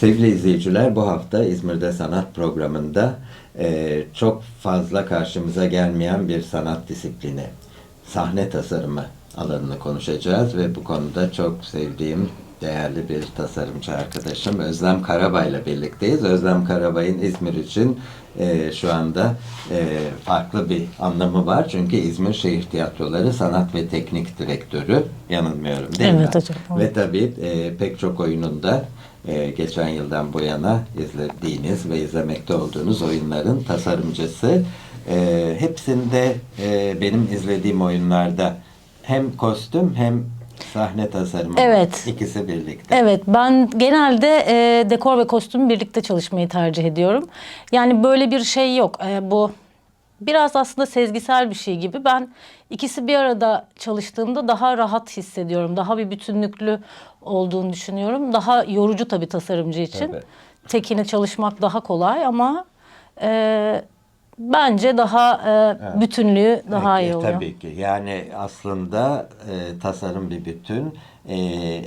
Sevgili izleyiciler bu hafta İzmir'de sanat programında e, çok fazla karşımıza gelmeyen bir sanat disiplini, sahne tasarımı alanını konuşacağız ve bu konuda çok sevdiğim değerli bir tasarımcı arkadaşım Özlem Karabay'la birlikteyiz. Özlem Karabay'ın İzmir için e, şu anda e, farklı bir anlamı var. Çünkü İzmir Şehir Tiyatroları Sanat ve Teknik Direktörü yanılmıyorum değil mi? Evet hocam, evet. Ve tabii e, pek çok oyununda e, geçen yıldan bu yana izlediğiniz ve izlemekte olduğunuz oyunların tasarımcısı. E, hepsinde e, benim izlediğim oyunlarda hem kostüm hem sahne tasarımı. Evet. ikisi birlikte. Evet ben genelde e, dekor ve kostüm birlikte çalışmayı tercih ediyorum. Yani böyle bir şey yok. E, bu biraz aslında sezgisel bir şey gibi. Ben ikisi bir arada çalıştığımda daha rahat hissediyorum. Daha bir bütünlüklü olduğunu düşünüyorum. Daha yorucu tabii tasarımcı için. Tabii. Tekine çalışmak daha kolay ama e, bence daha e, bütünlüğü daha Peki, iyi oluyor. Tabii ki. Yani aslında e, tasarım bir bütün. E,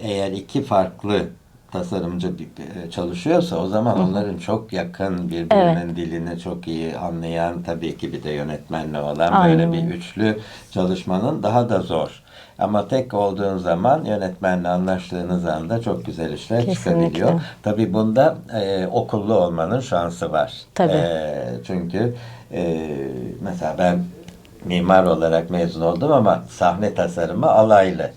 eğer iki farklı tasarımcı e, çalışıyorsa o zaman onların çok yakın birbirinin dilini çok iyi anlayan tabii ki bir de yönetmenle olan Aynen böyle bir üçlü çalışmanın daha da zor. Ama tek olduğun zaman yönetmenle anlaştığınız anda çok güzel işler Kesinlikle. çıkabiliyor. Tabii bunda e, okullu olmanın şansı var. Tabii. E, çünkü e, mesela ben mimar olarak mezun oldum ama sahne tasarımı alaylı.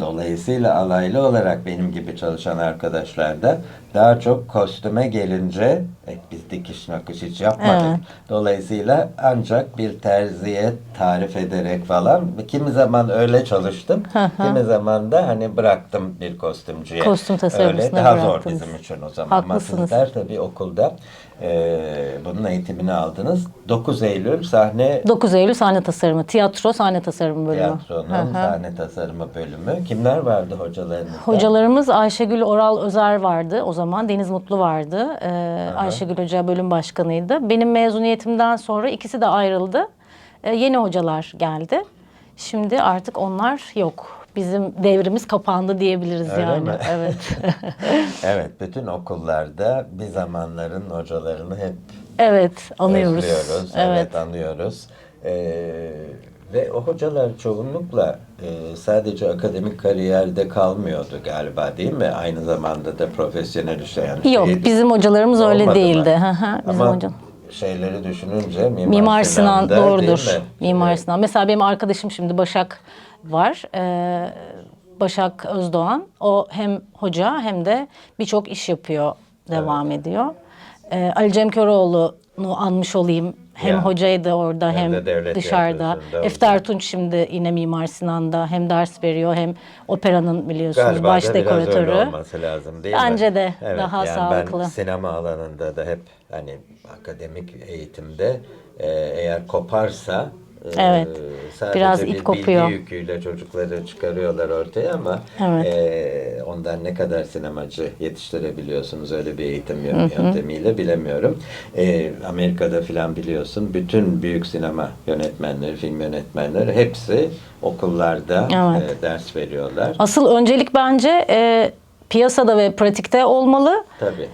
Dolayısıyla alaylı olarak benim gibi çalışan arkadaşlar da daha çok kostüme gelince e, biz dikiş nakış hiç yapmadık. Evet. Dolayısıyla ancak bir terziye tarif ederek falan kimi zaman öyle çalıştım. kimi zaman da hani bıraktım bir kostümcüye. Kostüm tasarımcısına Öyle daha zor bıraktınız. bizim için o zaman. Ama Haklısınız. sizler tabii okulda e, bunun eğitimini aldınız. 9 Eylül sahne 9 Eylül sahne tasarımı, tiyatro sahne tasarımı bölümü. tiyatronun Hı hı. sahne tasarımı bölümü. Kimler vardı hocalarınızda? Hocalarımız Ayşegül Oral Özer vardı o zaman. Deniz Mutlu vardı. Ee, Ayşegül Hoca bölüm başkanıydı. Benim mezuniyetimden sonra ikisi de ayrıldı. Ee, yeni hocalar geldi. Şimdi artık onlar yok. Bizim devrimiz kapandı diyebiliriz Öyle yani. mi? Evet. Evet, bütün okullarda bir zamanların hocalarını hep evet, anıyoruz. özlüyoruz. Evet, Evet. anıyoruz. Ee, ve o hocalar çoğunlukla e, sadece akademik kariyerde kalmıyordu galiba değil mi? Aynı zamanda da profesyonel işleyen Yok, şeydi. bizim hocalarımız öyle Olmadı mı? değildi. Hı hı, bizim Ama hocam. şeyleri düşününce Mimar, Mimar Sinan değil doğrudur. mi? Mimar Evet. Sinan. Mesela benim arkadaşım şimdi Başak var. Ee, Başak Özdoğan. O hem hoca hem de birçok iş yapıyor, devam ediyor. Ee, Ali Cem Köroğlu'nu anmış olayım. Hem Ya. hocaydı orada Hem hem, de dışarıda. Efter. Tunç şimdi yine Mimar Sinan'da hem ders veriyor hem operanın biliyorsunuz Galiba baş da biraz öyle dekoratörü. olması lazım değil mi? Bence de evet, daha yani sağlıklı. Ben sinema alanında da hep hani akademik eğitimde e, eğer koparsa e, Evet, sadece biraz bir ip kopuyor. bilgi yüküyle çocukları çıkarıyorlar ortaya ama Evet. e, ondan ne kadar sinemacı yetiştirebiliyorsunuz öyle bir eğitim yö- yöntemiyle bilemiyorum. E, Amerika'da filan biliyorsun bütün büyük sinema yönetmenleri, film yönetmenleri hepsi okullarda Evet. e, ders veriyorlar. Asıl öncelik bence e, piyasada ve pratikte olmalı. Tabii.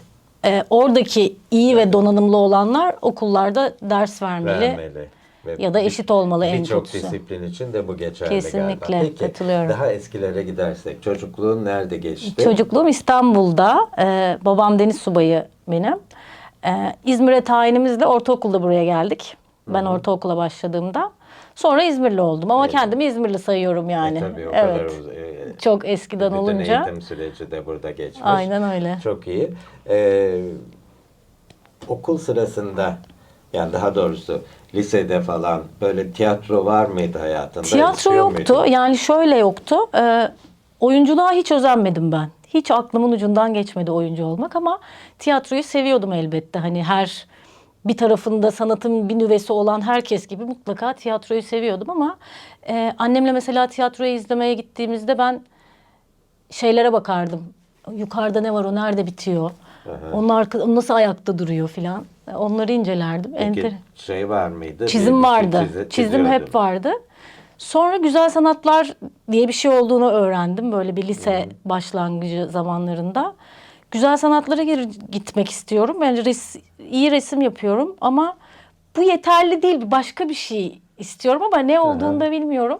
E, oradaki iyi ve donanımlı olanlar okullarda ders vermeli. vermeli. Ve ya da eşit olmalı en Birçok kötüsü. disiplin için de bu geçerli Kesinlikle, galiba. Peki, katılıyorum. daha eskilere gidersek çocukluğun nerede geçti? Çocukluğum İstanbul'da. E, babam deniz subayı benim. E, İzmir'e tayinimizle ortaokulda buraya geldik. Ben ortaokula başladığımda. Sonra İzmirli oldum ama kendimi İzmirli sayıyorum yani. E, tabii o evet. kadar e, Çok eskiden bütün olunca. eğitim süreci de burada geçmiş. Aynen öyle. Çok iyi. Ee, okul sırasında yani daha doğrusu lisede falan böyle tiyatro var mıydı hayatında? Tiyatro yoktu. muydun? Yani şöyle yoktu. Ee, oyunculuğa hiç özenmedim ben. Hiç aklımın ucundan geçmedi oyuncu olmak ama tiyatroyu seviyordum elbette. Hani her bir tarafında sanatın bir nüvesi olan herkes gibi mutlaka tiyatroyu seviyordum ama e, annemle mesela tiyatroyu izlemeye gittiğimizde ben şeylere bakardım. Yukarıda ne var o nerede bitiyor? Onun arka, nasıl ayakta duruyor filan. Onları incelerdim. Peki Enter- şey var mıydı? Çizim vardı. çizi- Çizim hep vardı. Sonra güzel sanatlar diye bir şey olduğunu öğrendim. Böyle bir lise başlangıcı zamanlarında. güzel sanatlara gitmek istiyorum. Bence res- iyi resim yapıyorum ama bu yeterli değil. Başka bir şey istiyorum ama ne olduğunu da bilmiyorum.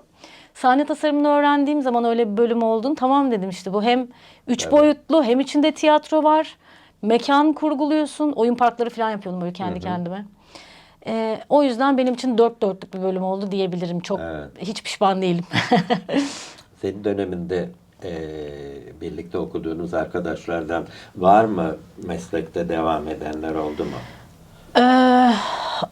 Sahne tasarımını öğrendiğim zaman öyle bir bölüm olduğunu tamam dedim işte bu hem üç boyutlu hem içinde tiyatro var. Mekan kurguluyorsun. Oyun parkları falan yapıyordum böyle kendi kendime. Ee, o yüzden benim için dört dörtlük bir bölüm oldu diyebilirim. Çok Evet. hiç pişman değilim. Senin döneminde e, birlikte okuduğunuz arkadaşlardan var mı meslekte devam edenler oldu mu? Ee,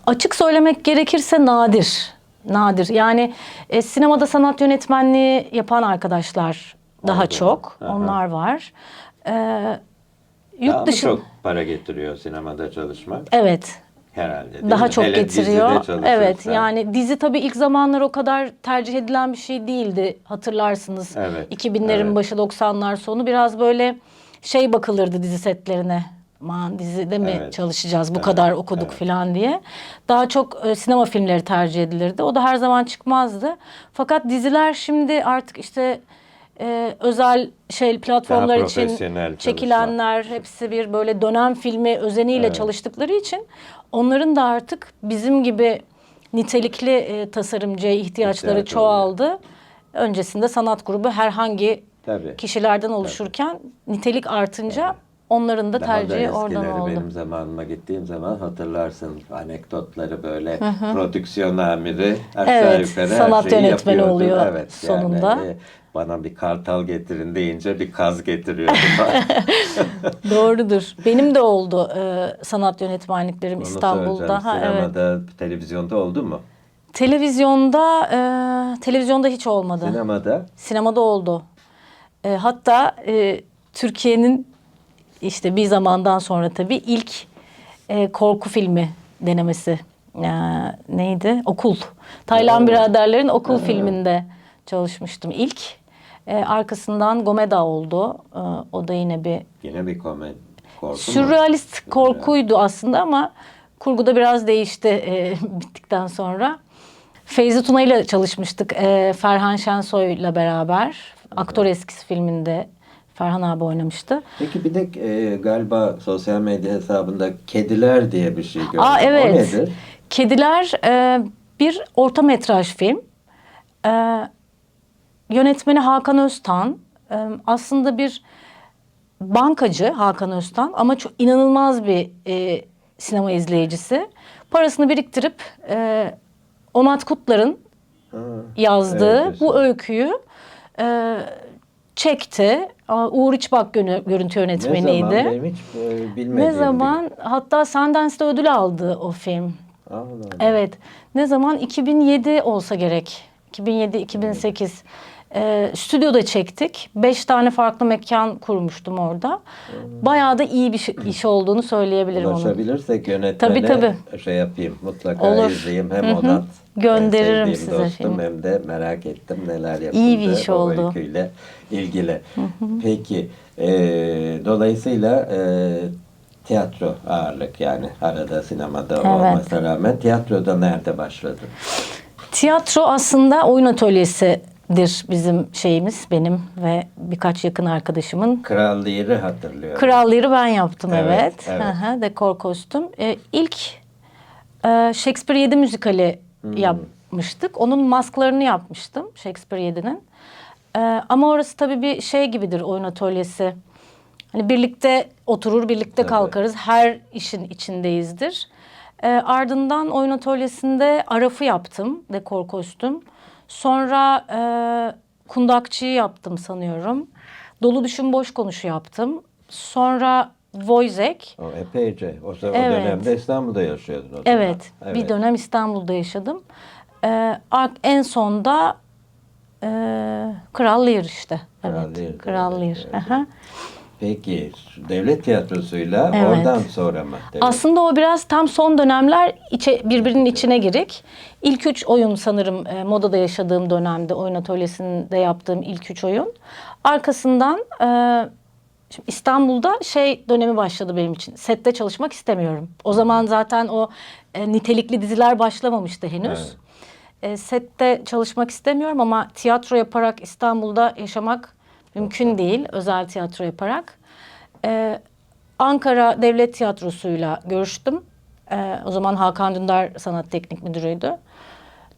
açık söylemek gerekirse nadir. Nadir. Yani e, sinemada sanat yönetmenliği yapan arkadaşlar daha Oldu. çok. Aha. Onlar var. Ee, yurt dışı çok para getiriyor sinemada çalışmak? Evet. Herhalde değil Daha mi? çok Hele getiriyor. Evet. Yani dizi tabii ilk zamanlar o kadar tercih edilen bir şey değildi. Hatırlarsınız. Evet, 2000'lerin evet. başı 90'lar sonu biraz böyle şey bakılırdı dizi setlerine. Aman dizide mi Evet. çalışacağız bu Evet, kadar okuduk evet. falan diye. Daha çok e, sinema filmleri tercih edilirdi. O da her zaman çıkmazdı. Fakat diziler şimdi artık işte e, özel şey platformlar için çekilenler hepsi bir böyle dönem filmi özeniyle Evet. çalıştıkları için onların da artık bizim gibi nitelikli e, tasarımcıya ihtiyaçları İhtiyaç çoğaldı. Öncesinde sanat grubu herhangi Tabii. kişilerden oluşurken nitelik artınca onların da Daha da tercihi oradan eskileri oldu. benim zamanıma gittiğim zaman hatırlarsın anekdotları böyle prodüksiyon amiri aşağı Evet, yukarı her sanat şeyi yönetmeni yapıyordu. oluyor evet, sonunda. Yani, e, bana bir kartal getirin deyince bir kaz getiriyordu. Doğrudur. Benim de oldu e, sanat yönetmenliklerim Onu İstanbul'da. Ha, evet. Sinemada, televizyonda oldu mu? Televizyonda e, televizyonda hiç olmadı. Sinemada Sinemada oldu. E, hatta e, Türkiye'nin işte bir zamandan sonra tabii ilk e, korku filmi denemesi. E, neydi? Okul. Taylan Biraderler'in Okul filminde çalışmıştım ilk. E, arkasından Gomeda oldu. E, o da yine bir yine bir komedi. Korku mu? Sürrealist korkuydu aslında ama kurguda biraz değişti e, bittikten sonra. Feyzi Tuna ile çalışmıştık e, Ferhan Şensoy'la beraber. Aktör Eskisi filminde Ferhan abi oynamıştı. Peki bir de e, galiba sosyal medya hesabında kediler diye bir şey gördüm. Aa O evet. nedir? Kediler e, bir orta metraj film. E, yönetmeni Hakan Öztan. E, aslında bir bankacı Hakan Öztan ama çok inanılmaz bir e, sinema izleyicisi. Parasını biriktirip e, Omat Kutlar'ın Ha, yazdığı evet, bu öyküyü e, çekti. Uğur İçbak görüntü Ne yönetmeniydi. zaman? Benim hiç e, bilmediğim Ne bir- zaman? Hatta Sundance'de ödül aldı o film. Allah Allah. Evet. Ne zaman? 2007 olsa gerek. 2007-2008. Ee, stüdyoda çektik. Beş tane farklı mekan kurmuştum orada. Bayağı da iyi bir şey- iş olduğunu söyleyebilirim onun. Ulaşabilirsek yönetmene Tabii, tabii. şey yapayım. Mutlaka Olur. izleyeyim. Hem Hı hı. Onat Gönderirim en size dostum, filmi. hem de merak ettim neler yapıldı. İyi bir iş o oldu. öyküyle ilgili. Peki e, dolayısıyla e, tiyatro ağırlık yani arada sinemada Evet. olmasına rağmen tiyatroda nerede başladın? Tiyatro aslında oyun atölyesidir bizim şeyimiz. Benim ve birkaç yakın arkadaşımın. Kral Lear'ı hatırlıyorum. Kralları ben yaptım Evet, evet. evet. Hı hı, dekor kostüm. Ee, ilk e, Shakespeare 7 müzikali Hmm. yapmıştık. Onun masklarını yapmıştım Shakespeare 7'nin. Ee, ama orası tabii bir şey gibidir oyun atölyesi. Hani birlikte oturur, birlikte Tabii. kalkarız. Her işin içindeyizdir. Ee, ardından oyun atölyesinde Araf'ı yaptım, dekor kostüm. Sonra e, kundakçıyı yaptım sanıyorum. Dolu düşün boş konuşu yaptım. Sonra Voizek. O epeyce. O, o Evet. dönemde İstanbul'da yaşıyordun o zaman. Evet, bir dönem İstanbul'da yaşadım. Ee, en sonda e, Kral Lear işte. Kral evet, Lear, Kral evet, Lear. evet. Aha. Peki devlet tiyatrosuyla Evet. oradan sonra mı? Devlet- Aslında o biraz tam son dönemler içe, birbirinin içine girik. İlk üç oyun sanırım e, modada yaşadığım dönemde oyun atölyesinde yaptığım ilk üç oyun. Arkasından e, şimdi İstanbul'da şey dönemi başladı benim için. Sette çalışmak istemiyorum. O zaman zaten o e, nitelikli diziler başlamamıştı henüz. Evet. E, sette çalışmak istemiyorum ama tiyatro yaparak İstanbul'da yaşamak mümkün değil. Özel tiyatro yaparak. E, Ankara Devlet Tiyatrosu'yla görüştüm. Ee, o zaman Hakan Dündar Sanat Teknik Müdürü'ydü.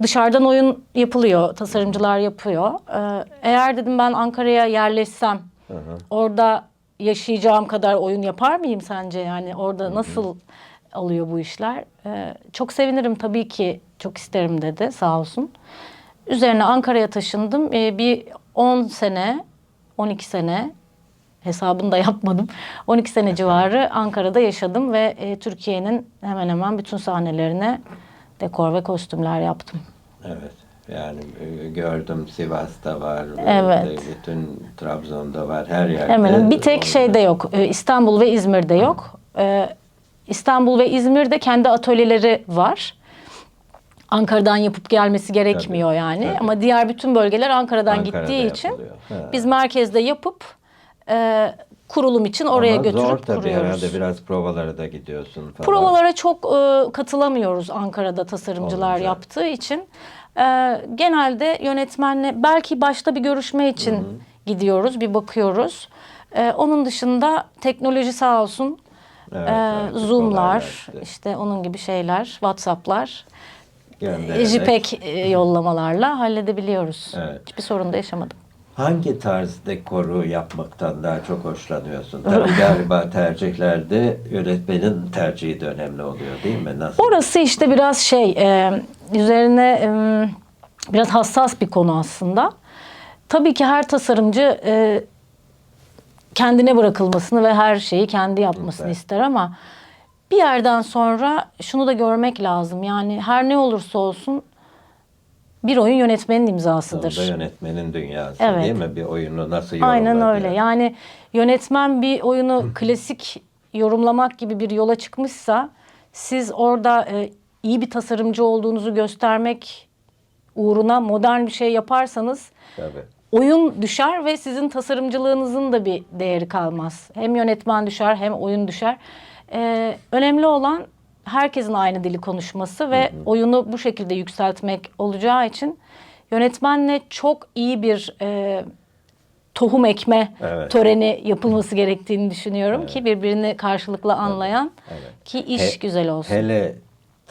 Dışarıdan oyun yapılıyor, tasarımcılar yapıyor. Ee, eğer dedim ben Ankara'ya yerleşsem, orada yaşayacağım kadar oyun yapar mıyım sence? Yani orada nasıl alıyor bu işler? Ee, çok sevinirim tabii ki, çok isterim dedi sağ olsun. Üzerine Ankara'ya taşındım. Ee, bir 10 sene, 12 sene hesabını da yapmadım. 12 sene civarı Ankara'da yaşadım ve e, Türkiye'nin hemen hemen bütün sahnelerine dekor ve kostümler yaptım. Evet. Yani e, gördüm Sivas'ta var, Evet. e, bütün Trabzon'da var, her yerde. Hemen bir tek Orada. şeyde yok. Ee, İstanbul ve İzmir'de yok. Ee, İstanbul ve İzmir'de kendi atölyeleri var. Ankara'dan yapıp gelmesi gerekmiyor Tabii, yani. tabii. Ama diğer bütün bölgeler Ankara'dan Ankara'da gittiği için yapılıyor. Ha. biz merkezde yapıp e, kurulum için oraya Ama götürüp zor tabii kuruyoruz. herhalde biraz provalara da gidiyorsun falan. Provalara çok e, katılamıyoruz Ankara'da tasarımcılar Olunca. yaptığı için. E, genelde yönetmenle belki başta bir görüşme için gidiyoruz, bir bakıyoruz. E, onun dışında teknoloji sağ olsun. Evet, e, Zoom'lar, işte onun gibi şeyler, WhatsApp'lar, Göndererek. JPEG e, yollamalarla halledebiliyoruz. Evet. Hiçbir sorun da yaşamadım. Hangi tarz dekoru yapmaktan daha çok hoşlanıyorsun? Tabii galiba tercihlerde yönetmenin tercihi de önemli oluyor değil mi? Nasıl? Orası işte biraz şey e, üzerine e, biraz hassas bir konu aslında. Tabii ki her tasarımcı e, kendine bırakılmasını ve her şeyi kendi yapmasını Evet. ister ama bir yerden sonra şunu da görmek lazım. Yani her ne olursa olsun bir oyun yönetmenin imzasıdır. Sonunda yönetmenin dünyası Evet. değil mi? Bir oyunu nasıl yorumladığı. Aynen öyle. Yani yönetmen bir oyunu klasik yorumlamak gibi bir yola çıkmışsa siz orada e, iyi bir tasarımcı olduğunuzu göstermek uğruna modern bir şey yaparsanız Tabii. oyun düşer ve sizin tasarımcılığınızın da bir değeri kalmaz. Hem yönetmen düşer hem oyun düşer. Ee, önemli olan herkesin aynı dili konuşması ve oyunu bu şekilde yükseltmek olacağı için yönetmenle çok iyi bir e, tohum ekme Evet. töreni yapılması gerektiğini düşünüyorum ki birbirini karşılıklı anlayan evet. ki iş He- güzel olsun. Hele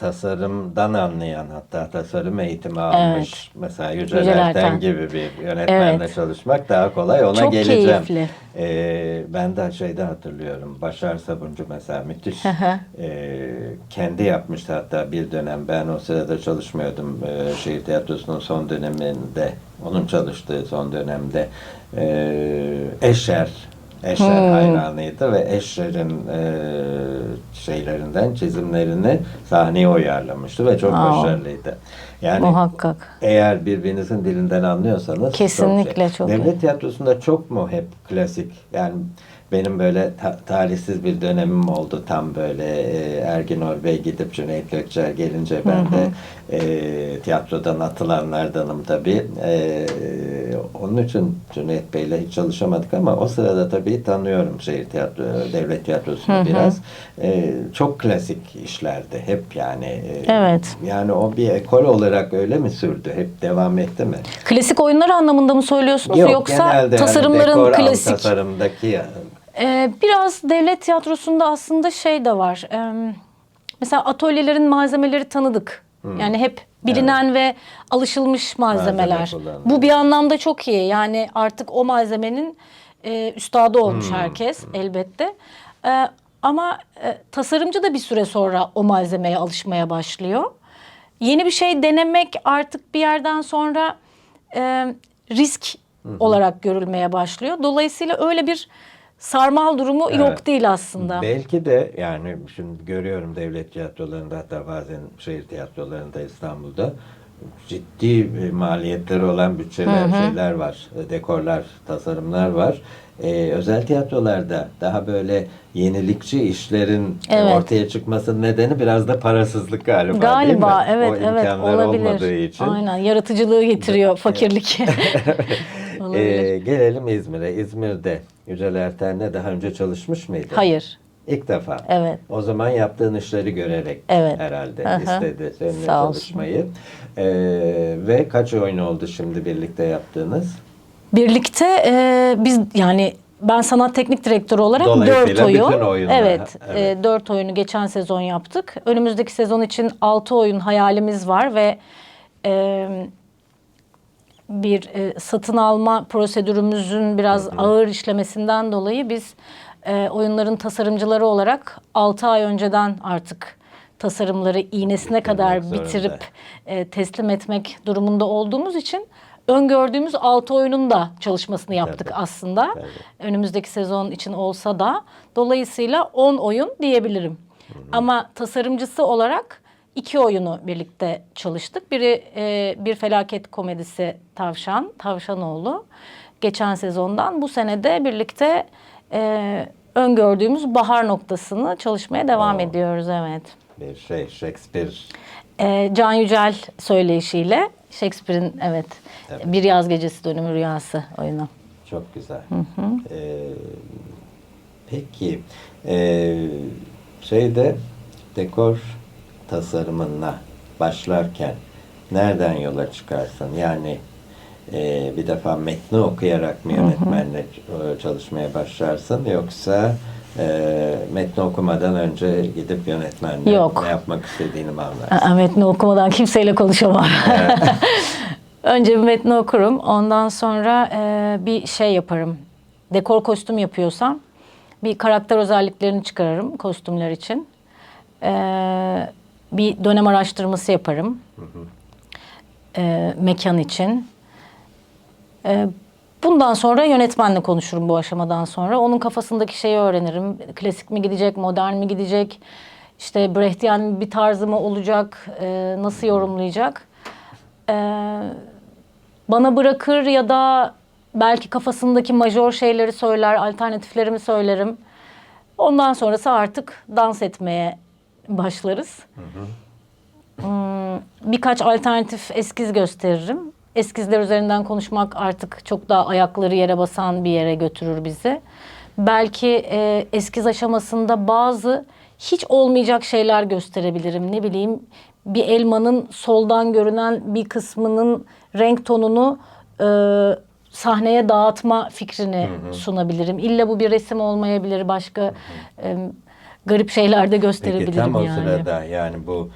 tasarımdan anlayan hatta tasarım eğitimi almış mesela Yücel, Yücel Erten Erten. gibi bir yönetmenle Evet. çalışmak daha kolay ona Çok geleceğim. keyifli. Ee, ben de şeyde hatırlıyorum Başar Sabuncu mesela müthiş. Ee, kendi yapmıştı hatta bir dönem ben o sırada çalışmıyordum ee, şehir tiyatrosunun son döneminde onun çalıştığı son dönemde ee, Eşer Eşer Hmm. hayranıydı ve Eşer'in e, şeylerinden çizimlerini sahneye uyarlamıştı ve çok Wow. başarılıydı. Yani Muhakkak. eğer birbirinizin dilinden anlıyorsanız Kesinlikle çok, çok şey. iyi. Devlet tiyatrosunda çok mu hep klasik? Yani benim böyle ta- talihsiz bir dönemim oldu tam böyle e, Ergin Orbey gidip Cüneyt Gökçer gelince ben de e, tiyatrodan atılanlardanım tabii. E, onun için Cüneyt Bey'le hiç çalışamadık ama o sırada tabii tanıyorum şehir tiyatro, devlet tiyatrosunu biraz. E, çok klasik işlerdi hep yani. E, Evet. Yani o bir ekol olarak öyle mi sürdü? Hep devam etti mi? Klasik oyunlar anlamında mı söylüyorsunuz yoksa genelde yani tasarımların dekor, alt klasik? tasarımdaki ya- Ee, biraz devlet tiyatrosunda aslında şey de var. Ee, mesela atölyelerin malzemeleri tanıdık. Yani hep bilinen ve alışılmış malzemeler. Malzeme kullanılıyor. Bu bir anlamda çok iyi. Yani artık o malzemenin e, üstadı olmuş herkes elbette. Ee, ama e, tasarımcı da bir süre sonra o malzemeye alışmaya başlıyor. Yeni bir şey denemek artık bir yerden sonra e, risk olarak görülmeye başlıyor. Dolayısıyla öyle bir sarmal durumu yok Evet. değil aslında. Belki de yani şimdi görüyorum devlet tiyatrolarında hatta bazen şehir tiyatrolarında İstanbul'da ciddi e, maliyetleri olan bütçeler şeyler var. e, Dekorlar, tasarımlar var. Ee, özel tiyatrolarda daha böyle yenilikçi işlerin e, Evet. ortaya çıkmasının nedeni biraz da parasızlık galiba, Galiba evet o evet olabilir. olmadığı için. Aynen yaratıcılığı getiriyor fakirlik. olabilir. Ee, gelelim İzmir'e. İzmir'de Yücel Erten'le daha önce çalışmış mıydın? Hayır. İlk defa. Evet. O zaman yaptığın işleri görerek Evet. herhalde hı. istedi seninle Sağ olsun. çalışmayı. Ee, ve kaç oyun oldu şimdi birlikte yaptığınız? Birlikte e, biz yani ben sanat teknik direktörü olarak 4 oyun. Evet, evet. e, 4 oyunu geçen sezon yaptık. Önümüzdeki sezon için 6 oyun hayalimiz var ve e, bir e, satın alma prosedürümüzün biraz ağır işlemesinden dolayı biz e, oyunların tasarımcıları olarak 6 ay önceden artık tasarımları iğnesine kadar zorunda. bitirip e, teslim etmek durumunda olduğumuz için öngördüğümüz 6 oyunun da çalışmasını yaptık Tabii. aslında. Tabii. Önümüzdeki sezon için olsa da dolayısıyla 10 oyun diyebilirim. Ama tasarımcısı olarak iki oyunu birlikte çalıştık. Biri e, bir felaket komedisi Tavşan, Tavşanoğlu. Geçen sezondan bu sene de birlikte e, öngördüğümüz bahar noktasını çalışmaya devam Oo. ediyoruz evet. Bir şey Shakespeare E, Can Yücel söyleyişiyle Shakespeare'in evet, Evet. Bir Yaz Gecesi Dönümü Rüyası oyunu. çok güzel. Ee, peki ee, şeyde dekor tasarımına başlarken nereden yola çıkarsın? Yani ee, bir defa metni okuyarak mı yönetmenle e, çalışmaya başlarsın yoksa ee, metni okumadan önce gidip yönetmenle Yok. ne yapmak istediğini mi anlarsın? Aa, Metni okumadan kimseyle konuşamam. Önce bir metni okurum. Ondan sonra e, bir şey yaparım. Dekor kostüm yapıyorsam bir karakter özelliklerini çıkarırım kostümler için. E, bir dönem araştırması yaparım. E, mekan için. E, bundan sonra yönetmenle konuşurum bu aşamadan sonra. Onun kafasındaki şeyi öğrenirim. Klasik mi gidecek, modern mi gidecek? İşte Brechtian bir tarzı mı olacak? e, nasıl yorumlayacak? E, bana bırakır ya da belki kafasındaki majör şeyleri söyler, alternatiflerimi söylerim. Ondan sonrası artık dans etmeye başlarız. Hmm, birkaç alternatif eskiz gösteririm. Eskizler üzerinden konuşmak artık çok daha ayakları yere basan bir yere götürür bizi. Belki e, eskiz aşamasında bazı hiç olmayacak şeyler gösterebilirim. Ne bileyim bir elmanın soldan görünen bir kısmının renk tonunu e, sahneye dağıtma fikrini sunabilirim. İlla bu bir resim olmayabilir. Başka e, garip şeyler de Peki gösterebilirim tam o yani. sırada yani bu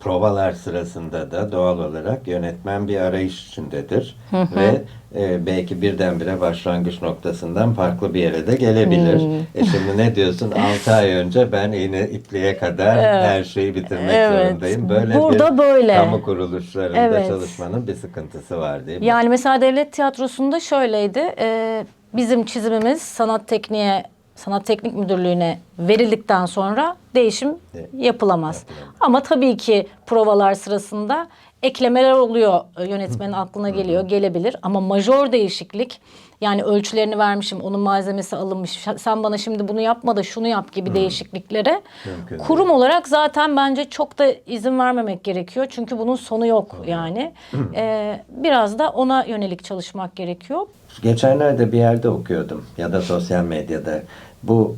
provalar sırasında da doğal olarak yönetmen bir arayış içindedir ve e, belki birdenbire başlangıç noktasından farklı bir yere de gelebilir. E şimdi ne diyorsun? 6 ay önce ben iğne ipliğe kadar her şeyi bitirmek Evet. zorundayım. Böyle Burada bir böyle. kamu kuruluşlarında Evet. çalışmanın bir sıkıntısı var değil mi? Yani mesela devlet tiyatrosunda şöyleydi. e, bizim çizimimiz sanat tekniğe, sanat teknik müdürlüğüne verildikten sonra değişim Evet. yapılamaz. Yapılamaz. Ama tabii ki provalar sırasında eklemeler oluyor. Yönetmenin aklına geliyor, gelebilir. Ama majör değişiklik yani ölçülerini vermişim, onun malzemesi alınmış. Sen bana şimdi bunu yapma da şunu yap gibi değişikliklere Mümkün kurum olarak zaten bence çok da izin vermemek gerekiyor. Çünkü bunun sonu yok yani. Ee, biraz da ona yönelik çalışmak gerekiyor. Geçenlerde bir yerde okuyordum ya da sosyal medyada bu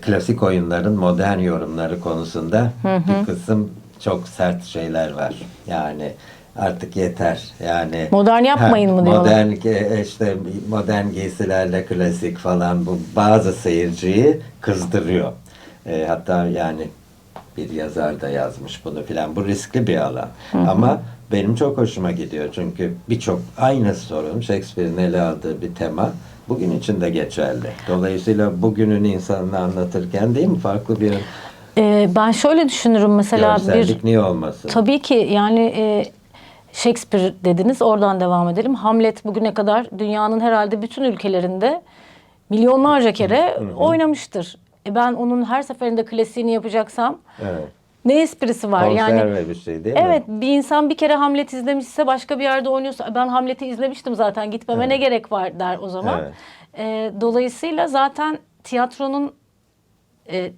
klasik oyunların modern yorumları konusunda bir kısım çok sert şeyler var. Yani artık yeter. Yani Modern yapmayın mı diyorlar? Modern e, işte modern giysilerle klasik falan bu bazı seyirciyi kızdırıyor. E, hatta yani bir yazar da yazmış bunu filan. Bu riskli bir alan. Ama benim çok hoşuma gidiyor çünkü birçok aynı sorun Shakespeare'in ele aldığı bir tema bugün için de geçerli. Dolayısıyla bugünün insanını anlatırken değil mi farklı bir Ee, ben şöyle düşünürüm mesela bir niye olmasın? tabii ki yani e, Shakespeare dediniz oradan devam edelim. Hamlet bugüne kadar dünyanın herhalde bütün ülkelerinde milyonlarca kere oynamıştır. E ben onun her seferinde klasiğini yapacaksam Evet. Ne esprisi var? yani Konserve bir şey değil mi? Evet bir insan bir kere Hamlet izlemişse başka bir yerde oynuyorsa ben Hamlet'i izlemiştim zaten gitmeme ne gerek var der o zaman. Evet. Ee, dolayısıyla zaten tiyatronun e,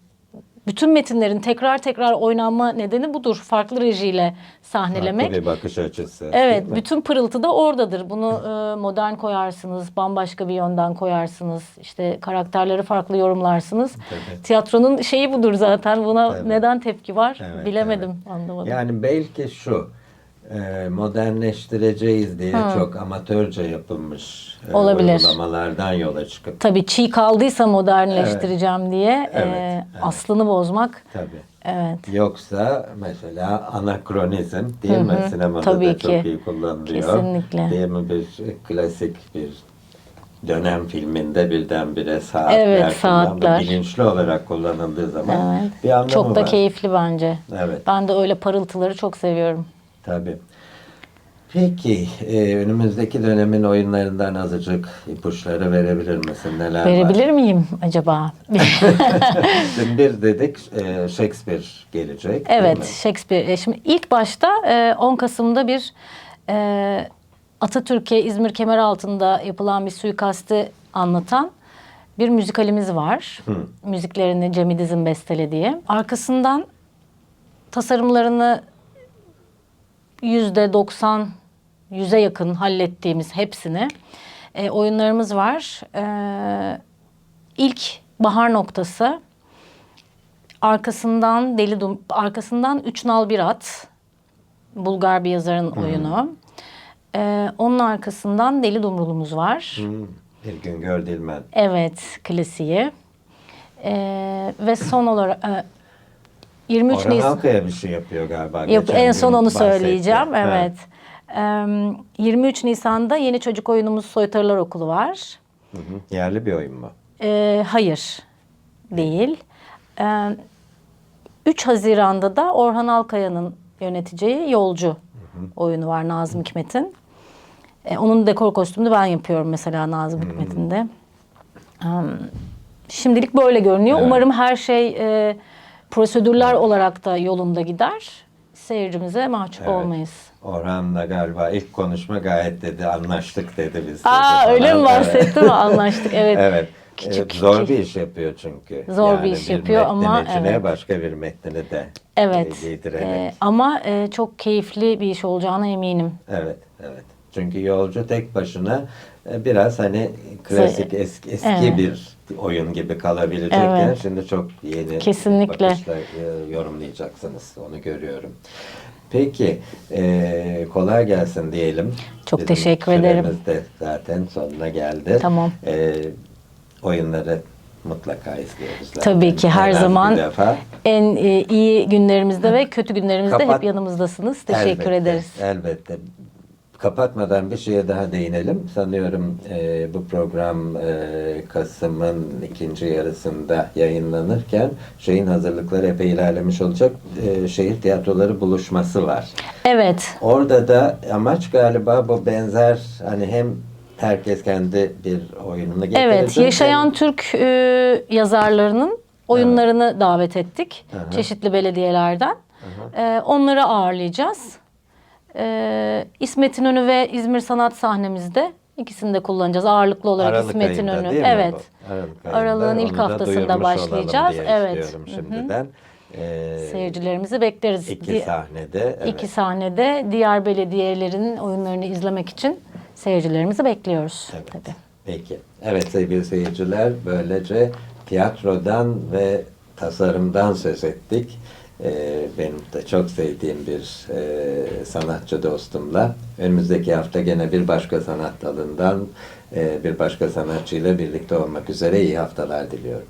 bütün metinlerin tekrar tekrar oynanma nedeni budur. Farklı rejiyle sahnelemek. Farklı bir bakış açısı. Evet, bütün pırıltı da oradadır. Bunu e, modern koyarsınız, bambaşka bir yönden koyarsınız. İşte karakterleri farklı yorumlarsınız. Tabii. Tiyatronun şeyi budur zaten. Buna Tabii. neden tepki var Evet, bilemedim, anlamadım. Yani belki şu e, modernleştireceğiz diye çok amatörce yapılmış e, Olabilir. uygulamalardan yola çıkıp Tabii çiğ kaldıysa modernleştireceğim diye Evet, e, evet. aslını bozmak. tabii. Evet. Yoksa mesela anakronizm değil mi? Sinemada Tabii da çok ki. iyi kullanılıyor. Kesinlikle. Değil mi? Bir klasik bir dönem filminde birdenbire saatler Evet, saatler. Bilinçli olarak kullanıldığı zaman Evet. bir anlamı Çok da var. keyifli bence. Evet. Ben de öyle parıltıları çok seviyorum. Tabii. Peki, e, önümüzdeki dönemin oyunlarından azıcık ipuçları verebilir misin? Neler Verebilir var? miyim acaba? Şimdi bir dedik, e, Shakespeare gelecek. değil mi? evet, Shakespeare. E, Şimdi ilk başta e, 10 Kasım'da bir e, Atatürk'e İzmir Kemeraltı'nda yapılan bir suikasti anlatan bir müzikalimiz var. Müziklerini Cem İdiz'in bestelediği. Arkasından tasarımlarını yüzde 90 yüze yakın hallettiğimiz hepsini e, oyunlarımız var. E, ilk bahar noktası arkasından Deli Dum arkasından Üç Nal Bir At Bulgar bir yazarın oyunu. E, onun arkasından Deli Dumrulumuz var. Hmm, Bir gün gör Dilmen. Evet, klasiği. E, ve son olarak e, 23 Orhan Nisan Halkaya bir şey yapıyor galiba. Yap, en son onu bahsetti. söyleyeceğim. Ha. Evet. Em, 23 Nisan'da yeni çocuk oyunumuz Soytarılar Okulu var. Hı hı. Yerli bir oyun mu? Ee, hayır, değil. Ee, 3 Haziran'da da Orhan Alkaya'nın yöneteceği Yolcu oyunu var Nazım Hikmet'in. Ee, onun dekor kostümünü ben yapıyorum mesela Nazım Hikmet'in de. Em, şimdilik böyle görünüyor. Evet. Umarım her şey e, prosedürler olarak da yolunda gider. Seyircimize mahcup Evet. olmayız. Orhan'la galiba ilk konuşma gayet dedi, anlaştık dedi biz. Aa dedi öyle falan. mi bahsetti mi? Anlaştık. Evet. Evet. Küçük Evet, zor küçük. bir iş yapıyor çünkü. Zor bir iş yapıyor ama evet. başka bir metnini de Evet. giydirerek. Ee, ama e, çok keyifli bir iş olacağına eminim. Evet, evet. Çünkü yolcu tek başına e, biraz hani klasik eski, eski Evet. bir oyun gibi kalabilecekken Evet. şimdi çok yeni Kesinlikle. bakışla e, yorumlayacaksınız. Onu görüyorum. Peki, e, kolay gelsin diyelim. Çok teşekkür ederim. de zaten sonuna geldi. Tamam. E, oyunları mutlaka izliyoruz. zaten. Tabii ki her bir zaman defa. en e, iyi günlerimizde ve kötü günlerimizde Kapat- hep yanımızdasınız. Teşekkür Elbette, ederiz. Elbette. Kapatmadan bir şeye daha değinelim. Sanıyorum e, bu program e, Kasım'ın ikinci yarısında yayınlanırken şeyin hazırlıkları epey ilerlemiş olacak. E, şehir tiyatroları buluşması var. Evet. Orada da amaç galiba bu benzer hani hem herkes kendi bir oyununu getirecek. Evet. Yaşayan Türk e, yazarlarının oyunlarını davet ettik. Hı. Çeşitli belediyelerden. E, onları ağırlayacağız. E, İsmet İnönü ve İzmir Sanat sahnemizde ikisini de kullanacağız. Ağırlıklı olarak Aralık İsmet ayında İnönü. Evet. bu? Aralık ayında. Aralığın ilk haftasında başlayacağız. Evet. istiyorum Hı hı. şimdiden. E, Seyircilerimizi bekleriz. iki Di- sahnede. evet. İki sahnede diğer belediyelerin oyunlarını izlemek için seyircilerimizi bekliyoruz. Evet. Tabii. Peki. Evet sevgili seyirciler böylece tiyatrodan ve tasarımdan söz ettik. Ee, benim de çok sevdiğim bir e, sanatçı dostumla. Önümüzdeki hafta gene bir başka sanat dalından e, bir başka sanatçıyla birlikte olmak üzere iyi haftalar diliyorum.